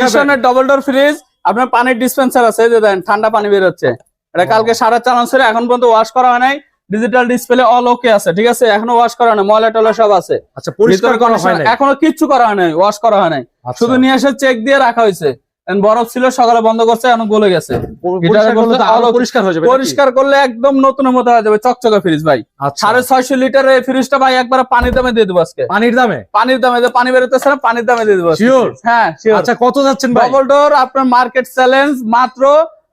ভিশনের double door fridge আপনার পানির dispenser আছে যে দেন ঠান্ডা পানি বের হচ্ছে এটা কালকে সারা চার ছিল এখন পর্যন্ত ওয়াশ করা হয় নাই। ডিজিটাল ডিসপ্লে অল ওকে আছে ঠিক আছে? এখনও ওয়াশ করা হয় ময়লা টলা সব আছে। আচ্ছা পরিষ্কার করা হয় এখনও কিচ্ছু করা হয় নাই ওয়াশ করা হয় নাই। শুধু নিয়ে এসে চেক দিয়ে রাখা হয়েছে। বরফ ছিল সকালে বন্ধ করছে এখন গলে গেছে। পরিষ্কার হয়ে যাবে পরিষ্কার করলে একদম নতুন মতো হয়ে যাবে চকচকে ফ্রিজ ভাই। আচ্ছা। সাড়ে ছয়শো লিটার এই ফ্রিজটা ভাই একবার পানির দামে দিয়ে দেবো আজকে। পানির দামে? পানির দামে পানি বেরোতেছে না পানির দামে দিয়ে দেবো হ্যাঁ আচ্ছা কত যাচ্ছেন ডবল ডোর আপনার মার্কেট চ্যালেঞ্জ মাত্র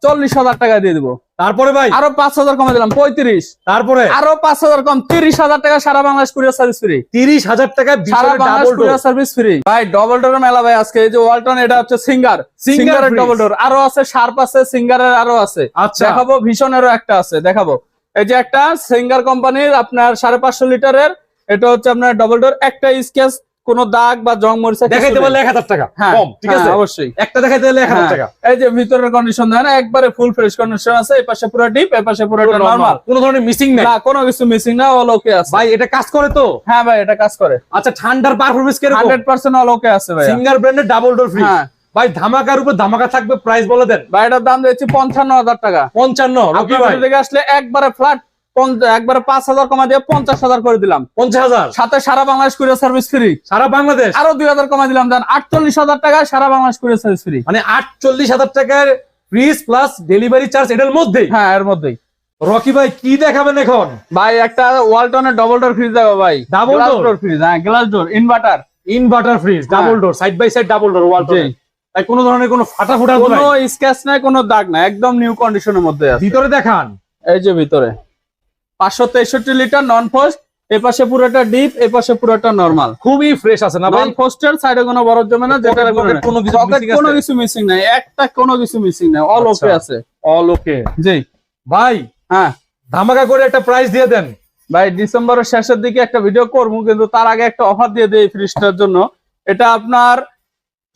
চল্লিশ হাজার টাকা দিয়ে দিবো। তারপরে ভাই? আরও পাঁচ হাজার কমে দিলাম পঁয়ত্রিশ। তারপরে? আরও পাঁচ হাজার কম তিরিশ হাজার টাকা সারা বাংলাদেশ কুরিয়ার সার্ভিস ফ্রি তিরিশ হাজার টাকা সারা বাংলাদেশ কুরিয়ার সার্ভিস ফ্রি ভাই ডবল ডোর মেলা ভাই আজকে এই যে ওয়ালটন এটা হচ্ছে সিঙ্গার সিঙ্গারের ডবল ডোর আরও আছে শার্প আছে সিঙ্গারের আরও আছে। আচ্ছা। দেখাবো ভীষণেরও একটা আছে দেখাবো। এই যে একটা সিঙ্গার কোম্পানির আপনার সাড়ে পাঁচশো লিটারের এটা হচ্ছে আপনার ডবল ডোর একটা স্কেচ কোনো দাগ বা জং মরিচা দেখাইতে নেই। পারলে এক হাজার টাকা হ্যাঁ কম ঠিক আছে? হ্যাঁ, অবশ্যই। একটা দেখাইতে পারলে এক হাজার হ্যাঁ। টাকা। এই যে ভিতরের কন্ডিশন দেখেন একবারে ফুল ফ্রেশ কন্ডিশন আছে এই পাশে পুরো ডিপ এই পাশে পুরো নরমাল কোনো ধরনের মিসিং নাই। না কোনো কিছু মিসিং না অল ওকে আছে। ভাই এটা কাজ করে তো? হ্যাঁ ভাই এটা কাজ করে। আচ্ছা ঠান্ডার পারফরমেন্স কীরকম? হান্ড্রেড পার্সেন্ট অল ওকে আছে ভাই সিঙ্গার ব্র্যান্ডের ডাবল ডোর ফ্রি হ্যাঁ। ভাই ধামাকার উপর ধামাকা থাকবে প্রাইস বলে দেন। ভাই এটার দাম দিয়েছি পঞ্চান্ন হাজার টাকা। পঞ্চান্ন আসলে একবারে ফ্ল্যাট একবারে পাঁচ হাজার কমা দিয়ে পঞ্চাশ হাজার করে দিলাম। পঞ্চাশ হাজার? সাথে সারা বাংলাদেশ কুরিয়ার সার্ভিস ফ্রি সারা বাংলাদেশ? আরও দুই হাজার কমা দিলাম দেন আটচল্লিশ হাজার টাকা সারা বাংলাদেশ কুরিয়ার সার্ভিস ফ্রি মানে আটচল্লিশ হাজার টাকার ফ্রিজ প্লাস ডেলিভারি চার্জ এটার মধ্যেই? হ্যাঁ এর মধ্যেই। রকি ভাই কি দেখাবেন এখন? ভাই একটা ওয়ালটনের ডবল ডোর ফ্রিজ দেবো ভাই। ডাবল ডোর ফ্রিজ হ্যাঁ glass door inverter inverter fridge double door side by side double door wall জি। তাই কোনো ধরনের কোনো ফাটা ফুটা কোনো স্ক্যাচ নাই কোনো দাগ নাই একদম নিউ কন্ডিশনের মধ্যে আছে। ভিতরে দেখান। এই যে ভিতরে। পাঁচশো তেষট্টি লিটার নন ফোস্ট এ পাশে পুরোটা ডিপ এ পাশে পুরোটা নরমাল খুবই ফ্রেশ আছে না নন ফোস্টের সাইডে কোনো বরফ জমে না যেটা কোনো কিছু কোনো কিছু মিসিং নাই একটা কোনো কিছু মিসিং নাই অল আচ্ছা। ওকে আছে। অল ওকে জি। ভাই হ্যাঁ। ধামাকা করে একটা প্রাইস দিয়ে দেন। ভাই ডিসেম্বরের শেষের দিকে একটা ভিডিও করব কিন্তু তার আগে একটা অফার দিয়ে দিই ফ্রিজটার জন্য। এটা আপনার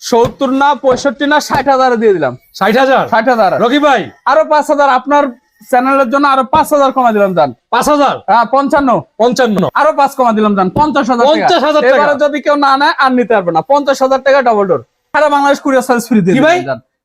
সত্তর না পঁয়ষট্টি না ষাট হাজারে দিয়ে দিলাম। ষাট হাজার? ষাট হাজার। রকি ভাই। আরও পাঁচ হাজার আপনার চ্যানেলের জন্য আরও পাঁচ হাজার কমা দিলাম দান পাঁচ হাজার? হ্যাঁ পঞ্চান্ন। পঞ্চান্ন। আরও পাঁচ কমা দিলাম দান পঞ্চাশ হাজার টাকা। 50,000 টাকা। এবারে যদি কেউ না নেয় আর নিতে পারবে না। পঞ্চাশ হাজার টাকা ডবল ডোর সারা বাংলাদেশ কুরিয়ার সার্ভিস ফ্রি দিয়ে ভাই?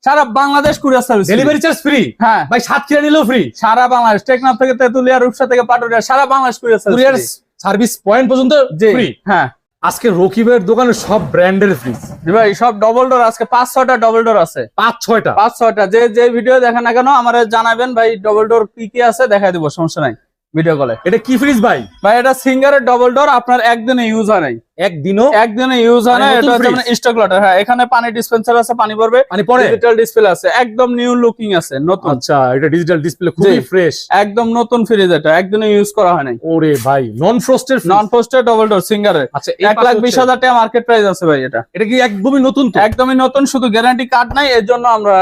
সারা Bangladesh courier service delivery charge free হ্যাঁ। ভাই সাত কিলো নিলেও ফ্রি সারা বাংলাদেশ টেকনাফ থেকে তেতুলিয়া রূপসা থেকে পাটুরিয়া সারা Bangladesh courier courier service service point পর্যন্ত ফ্রি হ্যাঁ। আজকে রকিবের দোকানে সব ব্র্যান্ডের ফ্রিজ ভাই সব ডবল ডোর আজকে পাঁচ ছয়টা ডবল ডোর আছে। পাঁচ ছয়টা। পাঁচ ছয়টা। যে যে ভিডিও দেখেন না কেন আমার জানাবেন ভাই ডবল ডোর কি কি আছে দেখাই দিব সমস্যা নাই। ভিডিও কলে এটা কি ফ্রিজ ভাই? ভাই এটা সিঙ্গারের ডবল ডোর আপনার একদিনে ইউজ হয় নাই। একদিনও? একদিনে ইউজ হয় না মানে এটা হচ্ছে স্টক লটার হ্যাঁ এখানে পানি ডিসপেন্সার আছে পানি পড়বে মানে পরে ডিজিটাল ডিসপ্লে আছে একদম নিউ লুকিং আছে নতুন। আচ্ছা এটা ডিজিটাল ডিসপ্লে খুবই ফ্রেশ একদম নতুন ফ্রিজ এটা একদিনে ইউজ করা হয় নাই। ওরে ভাই নন ফ্রস্টের নন পোস্টের ডবল ডোর সিঙ্গারের আচ্ছা এই এক লাখ বিশ হচ্ছে- হাজার টাকা মার্কেট প্রাইস আছে ভাই এটা। এটা কি একদমই নতুন তো? একদমই নতুন শুধু গ্যারান্টি কার্ড নাই এর জন্য আমরা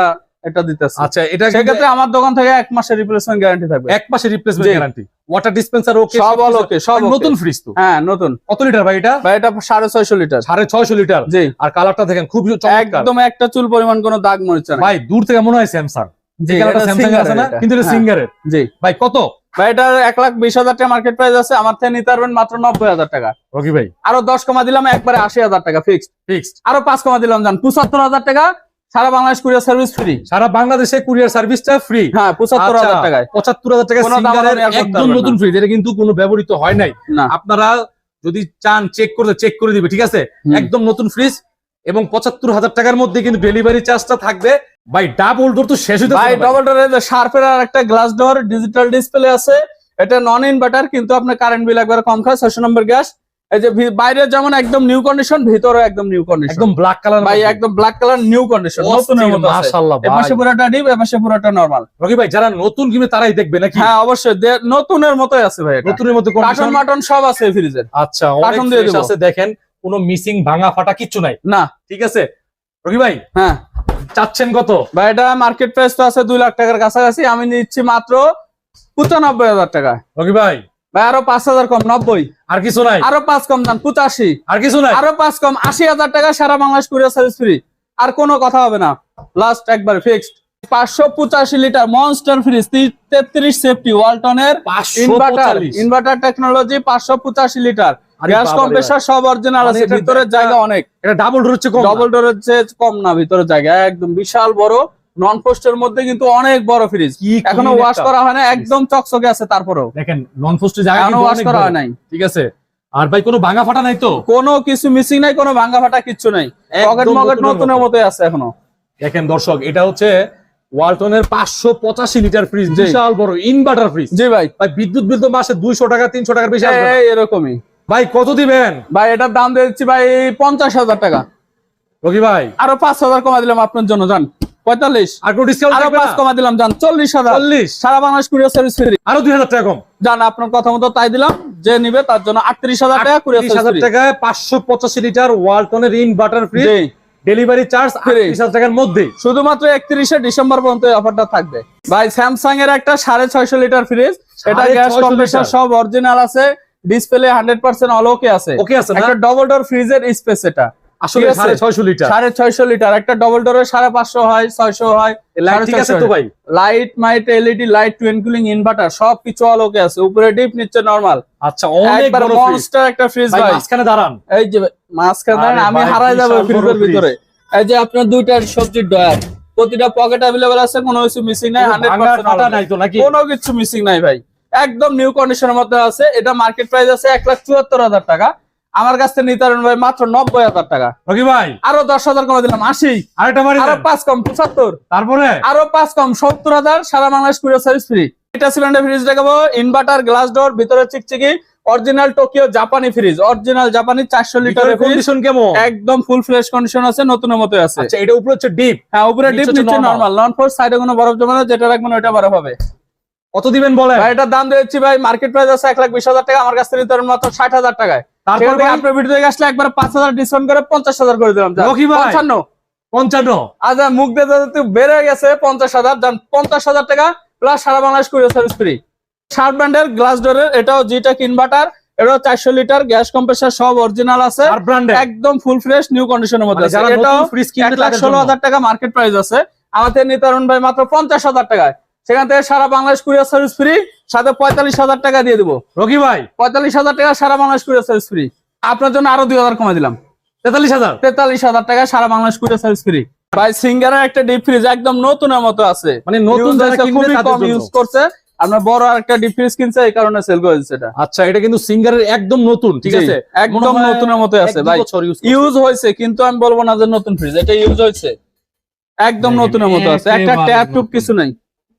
এটা দিতেছি। আচ্ছা এটা সেক্ষেত্রে আমার দোকান থেকে এক মাসের রিপ্লেসমেন্ট গ্যারান্টি থাকবে। এক মাসের replacement guarantee water dispenser okay সব all okay, সব নতুন ফ্রিজ তো? হ্যাঁ নতুন। কত লিটার ভাই এটা? ভাই এটা সাড়ে ছয়শো লিটার সাড়ে ছয়শো লিটার জি। আর কালারটা দেখেন খুব চমৎকার। একদম একটা চুল পরিমাণ কোনো দাগ মরিচা নাই ভাই দূর থেকে মনে হয় স্যামসাং যে কালারটা স্যামসাং আছে না কিন্তু এটা হ্যাঁ, সিঙ্গারের জি। ভাই কত? ভাই এটার এক লাখ বিশ হাজার টাকা মার্কেট প্রাইস আছে আমার থেকে নিতে পারবেন মাত্র নব্বই হাজার টাকা। রকি ভাই। আরও দশ কমা দিলাম একবারে আশি হাজার টাকা ফিক্সড ফিক্সড আরও পাঁচ কমা দিলাম জান হাজার টাকা সারা বাংলাদেশ কুরিয়ার সার্ভিস ফ্রি সারা বাংলাদেশে কুরিয়ার সার্ভিসটা ফ্রি হ্যাঁ পঁচাত্তর হাজার টাকায়। পঁচাত্তর হাজার টাকা একদম নতুন না। ফ্রিজ এটা কিন্তু কোনো ব্যবহৃত হয় নাই। আপনারা যদি চান চেক করতে চেক করে দিবে ঠিক আছে? একদম নতুন ফ্রিজ এবং পঁচাত্তর হাজার টাকার মধ্যে কিন্তু ডেলিভারি চার্জটা থাকবে। ভাই ডাবল ডোর তো শেষ হইতে ভাই ডবল ডোরের শার্পের আর একটা গ্লাস ডোর ডিজিটাল ডিসপ্লে আছে। এটা নন ইনভার্টার কিন্তু আপনার কারেন্ট বিল একবার কম খায় ছয়শো নম্বর গ্যাস এই যে বাইরে যেমন একদম নিউ কন্ডিশন ভিতরে একদম নিউ কন্ডিশন একদম ব্ল্যাক কালার ভাই একদম ব্ল্যাক কালার নিউ কন্ডিশন নতুনের মতো মাশাআল্লাহ ভাই। পাশে পুরোটা ডিপ পাশে পুরোটা নরমাল রকি ভাই যারা নতুন কিনে তারাই দেখবে নাকি? হ্যাঁ অবশ্যই। নতুনের মতোই আছে ভাই নতুনের মধ্যে কার্টন মাটন সব আছে ফ্রিজের আচ্ছা কার্টন দিয়ে আছে দেখেন কোনো মিসিং ভাঙা ফাটা কিচ্ছু নাই। না। ঠিক আছে? রকি ভাই হ্যাঁ। চাচ্ছেন কত? ভাই এটা মার্কেট প্রাইস তো আছে দুই লাখ টাকার কাছাকাছি আমি নিচ্ছি মাত্র পঁচানব্বই হাজার টাকা রকি ভাই ভাই আরও পাঁচ হাজার কম নব্বই। আর কিছু নাই। আরও পাঁচ কম দান পঁচাশি। আর কিছু নাই। আরও পাঁচ কম আশি হাজার টাকা সারা বাংলাদেশ কুরিয়ার সার্ভিস ফ্রি আর কোনো কথা হবে না। লাস্ট একবার ফিক্সড পাঁচশো পঁচাশি লিটার মনস্টার ফ্রিজ তেত্রিশ সেফটি ওয়ালটনের ইনভার্টার ইনভার্টার টেকনোলজি পাঁচশো পঁচাশি লিটার আরে গ্যাস কম্প্রেসার সব অরিজিনাল মানে আছে ভিতরের জায়গা অনেক। এটা ডাবল ডোর হচ্ছে ডবল কম না ভিতরের জায়গা। একদম বিশাল বড়। নন পোস্টের মধ্যে কিন্তু অনেক বড় ফ্রিজ এখনও ওয়াশ করা হয় না একদম চকচকে আছে তারপরেও। দেখেন নন পোস্টের জায়গা এখনও ওয়াশ করা হয় নাই। ঠিক আছে। আর ভাই কোনো ভাঙা ফাটা নাই তো? কোনো কিছু মিসিং নাই কোনো ভাঙ্গা ফাটা কিচ্ছু নাই। পকেট মকেট নতুনের মতোই আছে এখনও। দেখেন দর্শক এটা হচ্ছে ওয়ালটনের পাঁচশো পঁচাশি লিটার ফ্রিজ। বিশাল বড় ইনভার্টার ফ্রিজ জি ভাই। ভাই বিদ্যুৎ বিল তো মাসে দুইশো টাকা তিনশো টাকার বেশি এরকমই। ভাই কত দিবেন? ভাই এটার দাম দিয়ে দিচ্ছি ভাই পঞ্চাশ হাজার টাকা। রকি ভাই। আরও পাঁচ হাজার কমা দিলাম আপনার জন্য জান। পঁয়তাল্লিশ। আর কোনো ডিসকাউন্ট আরও পাঁচ কমা দিলাম জান। চল্লিশ হাজার। চল্লিশ। সারা বাংলাদেশ কুরিয়ার সার্ভিস ফ্রি আরও দুই হাজার টাকা কম। জান আপনার কথা মতো তাই দিলাম। যে নিবে তার জন্য আটত্রিশ হাজার টাকা কুরিয়ার হাজার টাকায় পাঁচশো পঁচাশি লিটার ওয়ালটনের ইনভার্টার ফ্রিজ ডেলিভারি চার্জ আটত্রিশ হাজার টাকার মধ্যে। শুধুমাত্র একত্রিশে ডিসেম্বর পর্যন্ত অফারটা থাকবে। ভাই স্যামসাং এর একটা সাড়ে ছয়শো লিটার ফ্রিজ এটা গ্যাস কম্প্রেসার সব অরিজিনাল আছে। Display hundred percent all okay আছে। ওকে আছে একটা ডবল ডোর ফ্রিজের স্পেস এটা। আসলে সাড়ে ছয়শো লিটার। সাড়ে ছয়শো লিটার। একটা ডবল ডোরের সাড়ে পাঁচশো হয় ছয়শো হয় লাইট সাড়ে ঠিক আছে তো ভাই? লাইট মাইট এলইডি লাইট ইনভার্টার সব কিছু অল ওকে আছে। উপরে ডিপ নিচে নরমাল আচ্ছা অনেক বড় মনস্টার একটা ফ্রিজ ভাই ভাই। মাঝখানে দাঁড়ান। এই যে মাঝখানে আমি হারাই যাব ফ্রিজের ভিতরে। এই যে আপনার দুইটা সবজির ডয়ার প্রতিটা পকেট অ্যাভেলেবল আছে কোনো কিছু মিসিং নাই কোনো হান্ড্রেড ভাঙা ফাটা নাই তো নাকি? কোনো কিছু মিসিং নাই ভাই। একদম নিউ কন্ডিশনের মধ্যে আছে এটা মার্কেট প্রাইস আছে এক লাখ চুয়াত্তর হাজার টাকা। আমার কাছ থেকে নিতে ভাই মাত্র নব্বই হাজার টাকা। রকি ভাই। আরও দশ হাজার কমে দিলাম আশি। আরও পাঁচ কম পঁচাত্তর। তারপরে? আরও পাঁচ কম সত্তর হাজার সারা বাংলাদেশ কুরিয়ার সার্ভিস ফ্রি এটা সিলিন্ডার ফ্রিজ দেখাবো ইনভার্টার গ্লাস ডোর ভিতরে চিকচিকি অরিজিনাল টোকিও জাপানি ফ্রিজ অরিজিনাল জাপানি চারশো লিটার কন্ডিশন কেমন? একদম ফুল ফ্রেশ কন্ডিশন আছে নতুনের মতো আছে। আচ্ছা এটা উপরে হচ্ছে ডিপ হ্যাঁ উপরে ডিপ নিচে। নরমাল নন ফোর সাইডে কোনো বরফ জমা না যেটা রাখবেন ওইটা বরফ হবে। কত দিবেন বলেন? ভাই এটার দাম দিয়েছি ভাই মার্কেট প্রাইস আছে এক লাখ বিশ হাজার টাকা আমার কাছ থেকে নিতে মাত্র ষাট হাজার টাকায়। তারপর আপনার ভিডিও থেকে আসলে একবার পাঁচ হাজার ডিসকাউন্ট করে পঞ্চাশ হাজার করে দিলাম। পঞ্চান্ন। পঞ্চান্ন। আজ আর মুখ দিয়ে যাতে বেড়ে গেছে পঞ্চাশ হাজার পঞ্চাশ হাজার টাকা প্লাস সারা বাংলাদেশ কুরিয়ার সার্ভিস ফ্রি শার্ট ব্র্যান্ডের গ্লাস ডোরের এটাও জিটেক ইনভার্টার এটাও চারশো লিটার গ্যাস কম্প্রেসার সব অরিজিনাল আছে। একদম ফুল ফ্রেশ নিউ কন্ডিশনের মধ্যে মানে আছে। এটাও ষোলো হাজার টাকা মার্কেট প্রাইস আছে। আমাদের নিতারণ ভাই মাত্র পঞ্চাশ হাজার টাকায়। সেখান থেকে সারা বাংলাদেশ কুরিয়ার সার্ভিস ফ্রি সাথে পঁয়তাল্লিশ হাজার টাকা দিয়ে দিবো। রকি ভাই। পঁয়তাল্লিশ হাজার টাকা সারা বাংলাদেশ কুরিয়ার সার্ভিস ফ্রি আপনার জন্য আরও দুই হাজার কমে দিলাম। তেতাল্লিশ হাজার? তেতাল্লিশ হাজার টাকা সারা বাংলাদেশ কুরিয়ার সার্ভিস ফ্রি ভাই সিঙ্গারের একটা ডিপ ফ্রিজ একদম নতুনের মতো আছে। মানে নতুন খুবই কম ইউজ করছে। আপনার বড় একটা ডিপ ফ্রিজ কিনছে এই কারণে সেল করে দিচ্ছে এটা। আচ্ছা এটা কিন্তু সিঙ্গারের একদম নতুন ঠিক আছে? একদম নতুনের মতো আছে ভাই। ইউজ হয়েছে কিন্তু আমি বলব না যে নতুন ফ্রিজ এটা ইউজ হয়েছে। একদম নতুনের মতো আছে। একটা ট্যাপ টুপ কিছু নাই।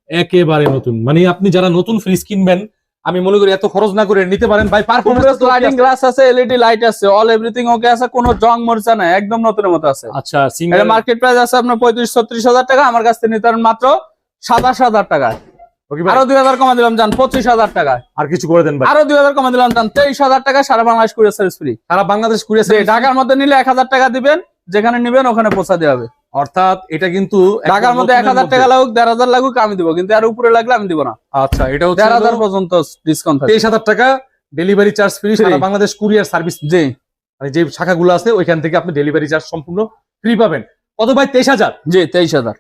একেবারে নতুন। মানে আপনি যারা নতুন ফ্রিজ কিনবেন আমি মনে করি এত খরচ না করে নিতে পারেন। ভাই উপরে পারফরমেন্স স্লাইডিং গ্লাস আছে। এলইডি লাইট আছে অল এভরিথিং ওকে আছে কোনো জং মরিচা নাই একদম নতুনের মতো আছে। আচ্ছা এটা সিঙ্গার মার্কেট প্রাইস আছে আপনার পঁয়ত্রিশ ছত্রিশ হাজার টাকা আমার কাছ থেকে নিতে পারেন মাত্র সাতাশ হাজার টাকা। আরও দুই হাজার কমা দিলাম যান পঁচিশ হাজার টাকা। আর কিছু করে দেন ভাই। আরও দুই হাজার কমা দিলাম যান তেইশ হাজার টাকা সারা বাংলাদেশ কুরিয়ার সার্ভিস ফ্রি সারা বাংলাদেশ কুরিয়ার ঢাকার মধ্যে নিলে এক হাজার টাকা দিবেন যেখানে নিবেন ওখানে পৌঁছা দেওয়া হবে। অর্থাৎ এটা কিন্তু টাকার ঢাকার মধ্যে এক হাজার টাকা লাগুক দেড় হাজার লাগুক আমি দিব কিন্তু আর উপরে লাগলে আমি দিব না। আচ্ছা এটা দেড় হাজার পর্যন্ত ডিসকাউন্ট তেইশ হাজার টাকা ডেলিভারি চার্জ ফ্রি সারা বাংলাদেশ কুরিয়ার সার্ভিস যে মানে যে শাখাগুলো আছে ওইখান থেকে আপনি ডেলিভারি চার্জ সম্পূর্ণ ফ্রি পাবেন। কত ভাই? তেইশ হাজার? জি তেইশ হাজার।